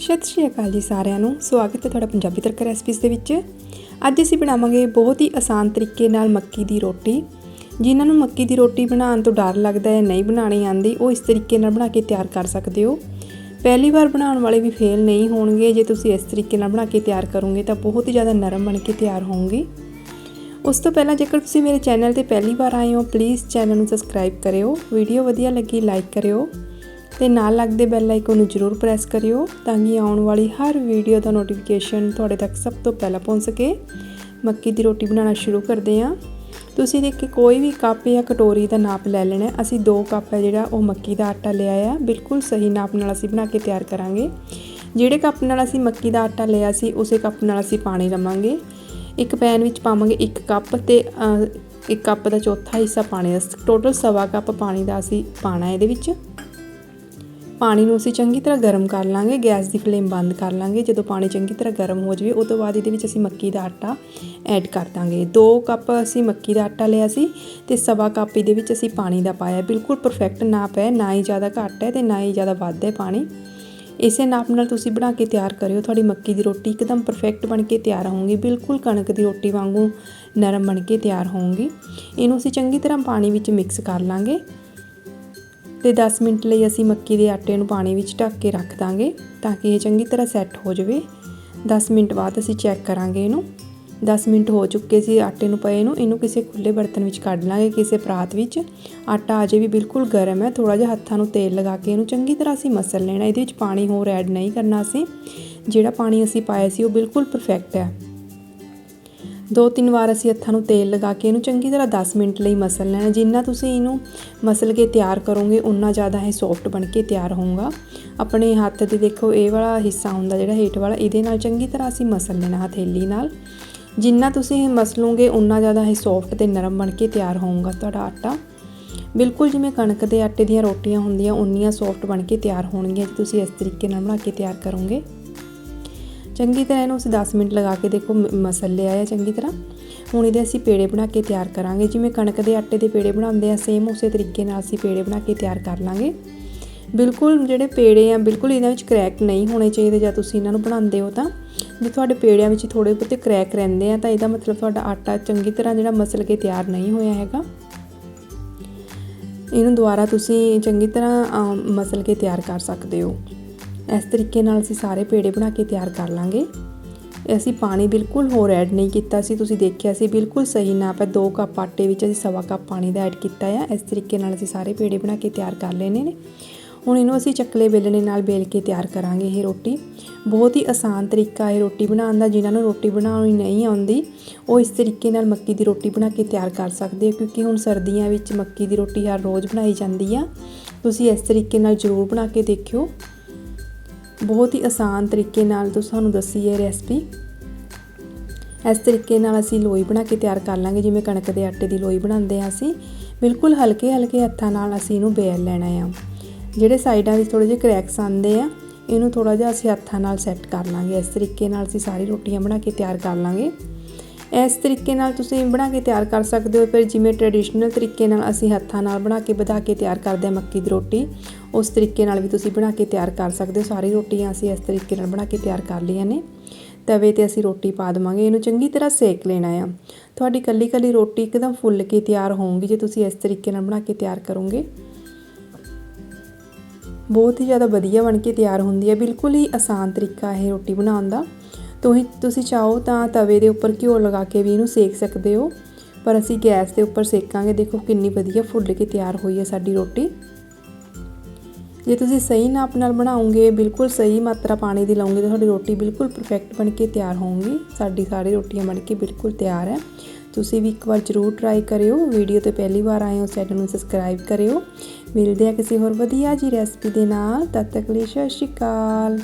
ਸਤਿ ਸ਼੍ਰੀ ਅਕਾਲ ਜੀ ਸਾਰਿਆਂ ਨੂੰ। ਸਵਾਗਤ ਹੈ ਤੁਹਾਡਾ ਪੰਜਾਬੀ ਤੜਕਾ ਰੈਸਪੀਜ਼ ਦੇ ਵਿੱਚ। ਅੱਜ ਅਸੀਂ ਬਣਾਵਾਂਗੇ ਬਹੁਤ ਹੀ ਆਸਾਨ ਤਰੀਕੇ ਨਾਲ ਮੱਕੀ ਦੀ ਰੋਟੀ। ਜਿਨ੍ਹਾਂ ਨੂੰ ਮੱਕੀ ਦੀ ਰੋਟੀ ਬਣਾਉਣ ਤੋਂ ਡਰ ਲੱਗਦਾ ਹੈ, ਨਹੀਂ ਬਣਾਣੀ ਆਂਦੀ ਉਹ ਇਸ ਤਰੀਕੇ ਨਾਲ ਬਣਾ ਕੇ ਤਿਆਰ ਕਰ ਸਕਦੇ ਹੋ। ਪਹਿਲੀ ਵਾਰ ਬਣਾਉਣ ਵਾਲੇ ਵੀ ਫੇਲ ਨਹੀਂ ਹੋਣਗੇ। ਜੇ ਤੁਸੀਂ ਇਸ ਤਰੀਕੇ ਨਾਲ ਬਣਾ ਕੇ ਤਿਆਰ ਕਰੋਗੇ, ਤਾਂ ਬਹੁਤ ਹੀ ਜ਼ਿਆਦਾ ਨਰਮ ਬਣ ਕੇ ਤਿਆਰ ਹੋਣਗੇ ਉਸ ਤੋਂ ਪਹਿਲਾਂ ਜੇਕਰ ਤੁਸੀਂ ਮੇਰੇ ਚੈਨਲ ਤੇ ਪਹਿਲੀ ਵਾਰ ਆਏ ਹੋ ਪਲੀਜ਼ ਚੈਨਲ ਨੂੰ ਸਬਸਕ੍ਰਾਈਬ ਕਰਿਓ। ਵੀਡੀਓ ਵਧੀਆ ਲੱਗੀ ਲਾਈਕ ਕਰਿਓ। ਤੇ ਨਾਲ ਲੱਗਦੇ ਬੈਲ ਆਈਕਨ ਨੂੰ ਜ਼ਰੂਰ ਪ੍ਰੈਸ ਕਰਿਓ ਤਾਂ ਕਿ ਆਉਣ ਵਾਲੀ ਹਰ ਵੀਡੀਓ ਦਾ ਨੋਟੀਫਿਕੇਸ਼ਨ ਤੁਹਾਡੇ ਤੱਕ ਸਭ ਤੋਂ ਪਹਿਲਾਂ ਪਹੁੰਚ ਸਕੇ। ਮੱਕੀ ਦੀ ਰੋਟੀ ਬਣਾਉਣਾ ਸ਼ੁਰੂ ਕਰਦੇ ਹਾਂ। ਤੁਸੀਂ ਦੇਖ ਕੇ ਕੋਈ ਵੀ ਕੱਪ ਜਾਂ ਕਟੋਰੀ ਦਾ ਨਾਪ ਲੈ ਲੈਣਾ ਅਸੀਂ 2 ਕੱਪ ਹੈ ਜਿਹੜਾ ਉਹ ਮੱਕੀ ਦਾ ਆਟਾ ਲਿਆ ਆ। ਬਿਲਕੁਲ ਸਹੀ ਨਾਪ ਨਾਲ ਅਸੀਂ ਬਣਾ ਕੇ ਤਿਆਰ ਕਰਾਂਗੇ। ਜਿਹੜੇ ਕੱਪ ਨਾਲ ਅਸੀਂ ਮੱਕੀ ਦਾ ਆਟਾ ਲਿਆ ਸੀ, ਉਸੇ ਕੱਪ ਨਾਲ ਅਸੀਂ ਪਾਣੀ ਲਵਾਂਗੇ। ਇੱਕ ਪੈਨ ਵਿੱਚ ਪਾਵਾਂਗੇ 1 ਕੱਪ ਤੇ ਇੱਕ ਕੱਪ ਦਾ ਚੌਥਾ ਹਿੱਸਾ ਪਾਣੀ ਦਾ। ਟੋਟਲ ਸਵਾ ਕੱਪ ਪਾਣੀ ਦਾ ਅਸੀਂ ਪਾਣਾ ਇਹਦੇ ਵਿੱਚ। ਪਾਣੀ ਨੂੰ ਅਸੀਂ ਚੰਗੀ ਤਰ੍ਹਾਂ ਗਰਮ ਕਰ ਲਾਂਗੇ, ਗੈਸ ਦੀ ਫਲੇਮ ਬੰਦ ਕਰ ਲਾਂਗੇ। ਜਦੋਂ ਪਾਣੀ ਚੰਗੀ ਤਰ੍ਹਾਂ ਗਰਮ ਹੋ ਜਾਵੇ ਉਸ ਤੋਂ ਬਾਅਦ ਇਹਦੇ ਵਿੱਚ ਅਸੀਂ ਮੱਕੀ ਦਾ ਆਟਾ ਐਡ ਕਰ ਦਾਂਗੇ। 2 ਕੱਪ ਅਸੀਂ ਮੱਕੀ ਦਾ ਆਟਾ ਲਿਆ ਸੀ ਤੇ ਸਵਾ ਕੱਪ ਇਹਦੇ ਵਿੱਚ ਅਸੀਂ ਪਾਣੀ ਦਾ ਪਾਇਆ। ਬਿਲਕੁਲ ਪਰਫੈਕਟ ਨਾਪ ਹੈ। ਨਾ ਹੀ ਜ਼ਿਆਦਾ ਘੱਟ ਹੈ ਤੇ ਨਾ ਹੀ ਜ਼ਿਆਦਾ ਵੱਧ ਹੈ ਪਾਣੀ। ਇਸੇ ਨਾਪ ਨਾਲ ਤੁਸੀਂ ਬਣਾ ਕੇ ਤਿਆਰ ਕਰਿਓ। ਤੁਹਾਡੀ ਮੱਕੀ ਦੀ ਰੋਟੀ ਇੱਕਦਮ ਪਰਫੈਕਟ ਬਣ ਕੇ ਤਿਆਰ ਹੋਊਗੀ। ਬਿਲਕੁਲ ਕਣਕ ਦੀ ਰੋਟੀ ਵਾਂਗੂ ਨਰਮ ਬਣ ਕੇ ਤਿਆਰ ਹੋਊਗੀ। ਇਹਨੂੰ ਅਸੀਂ ਚੰਗੀ ਤਰ੍ਹਾਂ ਪਾਣੀ ਵਿੱਚ ਮਿਕਸ ਕਰ ਲਾਂਗੇ। ਤੇ 10 ਮਿੰਟ ਲਈ ਅਸੀਂ ਮੱਕੀ ਦੇ ਆਟੇ ਨੂੰ ਪਾਣੀ ਵਿੱਚ ਢੱਕ ਕੇ ਰੱਖ ਦਾਂਗੇ ਤਾਂ ਕਿ ਇਹ ਚੰਗੀ ਤਰ੍ਹਾਂ ਸੈੱਟ ਹੋ ਜਾਵੇ। 10 ਮਿੰਟ ਬਾਅਦ ਅਸੀਂ ਚੈੱਕ ਕਰਾਂਗੇ ਇਹਨੂੰ। 10 ਮਿੰਟ ਹੋ ਚੁੱਕੇ ਸੀ ਆਟੇ ਨੂੰ ਪਏ ਨੂੰ, ਇਹਨੂੰ ਕਿਸੇ ਖੁੱਲੇ ਬਰਤਨ ਵਿੱਚ ਕੱਢ ਲਾਂਗੇ ਕਿਸੇ ਪਰਾਤ ਵਿੱਚ। ਆਟਾ ਅਜੇ ਵੀ ਬਿਲਕੁਲ ਗਰਮ ਹੈ ਥੋੜਾ ਜਿਹਾ ਹੱਥਾਂ ਨੂੰ ਤੇਲ ਲਗਾ ਕੇ ਇਹਨੂੰ ਚੰਗੀ ਤਰ੍ਹਾਂ ਅਸੀਂ ਮਸਲ ਲੈਣਾ, ਇਹਦੇ ਵਿੱਚ ਪਾਣੀ ਹੋਰ ਐਡ ਨਹੀਂ ਕਰਨਾ ਅਸੀਂ ਜਿਹੜਾ ਪਾਣੀ ਅਸੀਂ ਪਾਇਆ ਸੀ ਉਹ ਬਿਲਕੁਲ ਪਰਫੈਕਟ ਹੈ। ਦੋ ਤਿੰਨ ਵਾਰ ਅਸੀਂ ਹੱਥਾਂ ਨੂੰ ਤੇਲ ਲਗਾ ਕੇ ਇਹਨੂੰ ਚੰਗੀ ਤਰ੍ਹਾਂ 10 ਮਿੰਟ ਲਈ ਮਸਲ ਲੈਣਾ। ਜਿੰਨਾ ਤੁਸੀਂ ਇਹਨੂੰ ਮਸਲ ਕੇ ਤਿਆਰ ਕਰੋਗੇ ਉਨਾ ਜ਼ਿਆਦਾ ਇਹ ਸੌਫਟ ਬਣ ਕੇ ਤਿਆਰ ਹੋਊਗਾ। ਆਪਣੇ ਹੱਥ ਦੇ ਦੇਖੋ, ਇਹ ਵਾਲਾ ਹਿੱਸਾ ਹੁੰਦਾ ਜਿਹੜਾ ਹੇਠ ਵਾਲਾ, ਇਹਦੇ ਨਾਲ ਚੰਗੀ ਤਰ੍ਹਾਂ ਅਸੀਂ ਮਸਲ ਲੈਣਾ ਹਥੇਲੀ ਨਾਲ। ਜਿੰਨਾ ਤੁਸੀਂ ਇਹ ਮਸਲੋਗੇ ਉਨਾ ਜ਼ਿਆਦਾ ਇਹ ਸੌਫਟ ਤੇ ਨਰਮ ਬਣ ਕੇ ਤਿਆਰ ਹੋਊਗਾ ਤੁਹਾਡਾ ਆਟਾ। ਬਿਲਕੁਲ ਜਿਵੇਂ ਕਣਕ ਦੇ ਆਟੇ ਦੀਆਂ ਰੋਟੀਆਂ ਹੁੰਦੀਆਂ ਉਨੀਆਂ ਸੌਫਟ ਬਣ ਕੇ ਤਿਆਰ ਹੋਣਗੀਆਂ, ਜੇ ਤੁਸੀਂ ਇਸ ਤਰੀਕੇ ਨਾਲ ਬਣਾ ਕੇ ਤਿਆਰ ਕਰੋਗੇ। ਚੰਗੀ ਤਰ੍ਹਾਂ ਇਹਨੂੰ ਅਸੀਂ 10 ਮਿੰਟ ਲਗਾ ਕੇ ਦੇਖੋ ਮ- ਮਸਲ ਲਿਆ ਹੈ ਚੰਗੀ ਤਰ੍ਹਾਂ। ਹੁਣ ਇਹਦੇ ਅਸੀਂ ਪੇੜੇ ਬਣਾ ਕੇ ਤਿਆਰ ਕਰਾਂਗੇ। ਜਿਵੇਂ ਕਣਕ ਦੇ ਆਟੇ ਦੇ ਪੇੜੇ ਬਣਾਉਂਦੇ ਆ ਸੇਮ ਉਸੇ ਤਰੀਕੇ ਨਾਲ ਅਸੀਂ ਪੇੜੇ ਬਣਾ ਕੇ ਤਿਆਰ ਕਰ ਲਾਂਗੇ। ਬਿਲਕੁਲ ਜਿਹੜੇ ਪੇੜੇ ਆ, ਬਿਲਕੁਲ ਇਹਨਾਂ ਵਿੱਚ ਕ੍ਰੈਕ ਨਹੀਂ ਹੋਣੇ ਚਾਹੀਦੇ। ਜਾਂ ਤੁਸੀਂ ਇਹਨਾਂ ਨੂੰ ਬਣਾਉਂਦੇ ਹੋ ਤਾਂ ਜੇ ਤੁਹਾਡੇ ਪੇੜਿਆਂ ਵਿੱਚ ਥੋੜੇ ਬਹੁਤੇ ਕ੍ਰੈਕ ਰਹਿੰਦੇ ਆ, ਤਾਂ ਇਹਦਾ ਮਤਲਬ ਤੁਹਾਡਾ ਆਟਾ ਚੰਗੀ ਤਰ੍ਹਾਂ ਜਿਹੜਾ ਮਸਲ ਕੇ ਤਿਆਰ ਨਹੀਂ ਹੋਇਆ ਹੈਗਾ। ਇਹਨੂੰ ਦੁਬਾਰਾ ਤੁਸੀਂ ਚੰਗੀ ਤਰ੍ਹਾਂ ਮਸਲ ਕੇ ਤਿਆਰ ਕਰ ਸਕਦੇ ਹੋ। ਇਸ ਤਰੀਕੇ ਨਾਲ ਅਸੀਂ ਸਾਰੇ ਪੇੜੇ ਬਣਾ ਕੇ ਤਿਆਰ ਕਰ ਲਾਂਗੇ। ਅਸੀਂ ਪਾਣੀ ਬਿਲਕੁਲ ਹੋਰ ਐਡ ਨਹੀਂ ਕੀਤਾ ਸੀ। ਤੁਸੀਂ ਦੇਖਿਆ ਸੀ, ਬਿਲਕੁਲ ਸਹੀ ਨਾਪ ਹੈ। 2 ਕੱਪ ਆਟੇ ਵਿੱਚ ਅਸੀਂ ਸਵਾ ਕੱਪ ਪਾਣੀ ਦਾ ਐਡ ਕੀਤਾ ਆ। ਇਸ ਤਰੀਕੇ ਨਾਲ ਅਸੀਂ ਸਾਰੇ ਪੇੜੇ ਬਣਾ ਕੇ ਤਿਆਰ ਕਰ ਲੈਣੇ ਨੇ। ਹੁਣ ਇਹਨੂੰ ਅਸੀਂ ਚੱਕਲੇ ਵੇਲਣੇ ਨਾਲ ਬੇਲ ਕੇ ਤਿਆਰ ਕਰਾਂਗੇ ਇਹ ਰੋਟੀ। ਬਹੁਤ ਹੀ ਆਸਾਨ ਤਰੀਕਾ ਹੈ ਰੋਟੀ ਬਣਾਉਣ ਦਾ। ਜਿਨ੍ਹਾਂ ਨੂੰ ਰੋਟੀ ਬਣਾਉਣੀ ਨਹੀਂ ਆਉਂਦੀ, ਉਹ ਇਸ ਤਰੀਕੇ ਨਾਲ ਮੱਕੀ ਦੀ ਰੋਟੀ ਬਣਾ ਕੇ ਤਿਆਰ ਕਰ ਸਕਦੇ ਹੋ ਕਿਉਂਕਿ ਹੁਣ ਸਰਦੀਆਂ ਵਿੱਚ ਮੱਕੀ ਦੀ ਰੋਟੀ ਹਰ ਰੋਜ਼ ਬਣਾਈ ਜਾਂਦੀ ਆ। ਤੁਸੀਂ ਇਸ ਤਰੀਕੇ ਨਾਲ ਜ਼ਰੂਰ ਬਣਾ ਕੇ ਦੇਖਿਓ। ਬਹੁਤ ਹੀ ਆਸਾਨ ਤਰੀਕੇ ਨਾਲ ਤੁਹਾਨੂੰ ਦੱਸੀ ਹੈ ਰੈਸਪੀ ਇਸ ਤਰੀਕੇ ਨਾਲ ਅਸੀਂ ਲੋਈ ਬਣਾ ਕੇ ਤਿਆਰ ਕਰ ਲਾਂਗੇ, ਜਿਵੇਂ ਕਣਕ ਦੇ ਆਟੇ ਦੀ ਲੋਈ ਬਣਾਉਂਦੇ ਆ ਅਸੀਂ। ਬਿਲਕੁਲ ਹਲਕੇ ਹਲਕੇ ਹੱਥਾਂ ਨਾਲ ਅਸੀਂ ਇਹਨੂੰ ਬੇਲ ਲੈਣਾ ਆ। ਜਿਹੜੇ ਸਾਈਡਾਂ ਵਿੱਚ ਥੋੜੇ ਜਿਹੇ ਕ੍ਰੈਕਸ ਆਉਂਦੇ ਆ, ਇਹਨੂੰ ਥੋੜਾ ਜਿਹਾ ਅਸੀਂ ਹੱਥਾਂ ਨਾਲ ਸੈੱਟ ਕਰ ਲਾਂਗੇ। ਇਸ ਤਰੀਕੇ ਨਾਲ ਅਸੀਂ ਸਾਰੀ ਰੋਟੀਆਂ ਬਣਾ ਕੇ ਤਿਆਰ ਕਰ ਲਾਂਗੇ। ਇਸ ਤਰੀਕੇ ਨਾਲ ਤੁਸੀਂ ਬਣਾ ਕੇ ਤਿਆਰ ਕਰ ਸਕਦੇ ਹੋ। ਫਿਰ ਜਿਵੇਂ ਟ੍ਰੈਡੀਸ਼ਨਲ ਤਰੀਕੇ ਨਾਲ ਅਸੀਂ ਹੱਥਾਂ ਨਾਲ ਬਣਾ ਕੇ ਵਧਾ ਕੇ ਤਿਆਰ ਕਰਦੇ ਹਾਂ ਮੱਕੀ ਦੀ ਰੋਟੀ, ਉਸ ਤਰੀਕੇ ਨਾਲ ਵੀ ਤੁਸੀਂ ਬਣਾ ਕੇ ਤਿਆਰ ਕਰ ਸਕਦੇ ਹੋ। ਸਾਰੀ ਰੋਟੀਆਂ ਅਸੀਂ ਇਸ ਤਰੀਕੇ ਨਾਲ ਬਣਾ ਕੇ ਤਿਆਰ ਕਰ ਲਈਆਂ ਨੇ। ਤਵੇ ਤੇ ਅਸੀਂ ਰੋਟੀ ਪਾ ਦੇਵਾਂਗੇ, ਇਹਨੂੰ ਚੰਗੀ ਤਰ੍ਹਾਂ ਸੇਕ ਲੈਣਾ ਆ। ਤੁਹਾਡੀ ਕੱਲੀ ਕੱਲੀ ਰੋਟੀ ਇੱਕਦਮ ਫੁੱਲ ਕੇ ਤਿਆਰ ਹੋਊਗੀ ਜੇ ਤੁਸੀਂ ਇਸ ਤਰੀਕੇ ਨਾਲ ਬਣਾ ਕੇ ਤਿਆਰ ਕਰੋਗੇ। ਬਹੁਤ ਹੀ ਜ਼ਿਆਦਾ ਵਧੀਆ ਬਣ ਕੇ ਤਿਆਰ ਹੁੰਦੀ ਹੈ। ਬਿਲਕੁਲ ਹੀ ਆਸਾਨ ਤਰੀਕਾ ਹੈ ਰੋਟੀ ਬਣਾਉਣ ਦਾ। ਤੁਸੀਂ ਤੁਸੀਂ ਚਾਹੋ ਤਾਂ ਤਵੇ ਦੇ ਉੱਪਰ ਘਿਓ ਲਗਾ ਕੇ ਵੀ ਇਹਨੂੰ ਸੇਕ ਸਕਦੇ ਹੋ, ਪਰ ਅਸੀਂ ਗੈਸ ਦੇ ਉੱਪਰ ਸੇਕਾਂਗੇ। ਦੇਖੋ ਕਿੰਨੀ ਵਧੀਆ ਫੁੱਲ ਕੇ ਤਿਆਰ ਹੋਈ ਹੈ ਸਾਡੀ ਰੋਟੀ। ਜੇ ਤੁਸੀਂ ਸਹੀ ਨਾਪ ਨਾਲ ਬਣਾਉਂਗੇ ਬਿਲਕੁਲ ਸਹੀ ਮਾਤਰਾ ਪਾਣੀ ਦੀ ਲਾਉਂਗੇ ਤਾਂ ਤੁਹਾਡੀ ਰੋਟੀ ਬਿਲਕੁਲ ਪਰਫੈਕਟ ਬਣ ਕੇ ਤਿਆਰ ਹੋਊਗੀ। ਸਾਡੀ ਸਾਰੀ ਰੋਟੀਆਂ ਬਣ ਕੇ ਬਿਲਕੁਲ ਤਿਆਰ ਹੈ। ਤੁਸੀਂ ਵੀ ਇੱਕ ਵਾਰ ਜ਼ਰੂਰ ਟਰਾਈ ਕਰਿਓ। ਵੀਡੀਓ ਤੇ ਪਹਿਲੀ ਵਾਰ ਆਏ ਹੋ ਚੈਨਲ ਨੂੰ ਸਬਸਕ੍ਰਾਈਬ ਕਰਿਓ। ਮਿਲਦੇ ਆ ਕਿਸੇ ਹੋਰ ਵਧੀਆ ਜੀ ਰੈਸਪੀ ਦੇ ਨਾਲ। ਤਦ ਤੱਕ ਲਈ ਸਤਿ ਸ਼੍ਰੀ ਅਕਾਲ।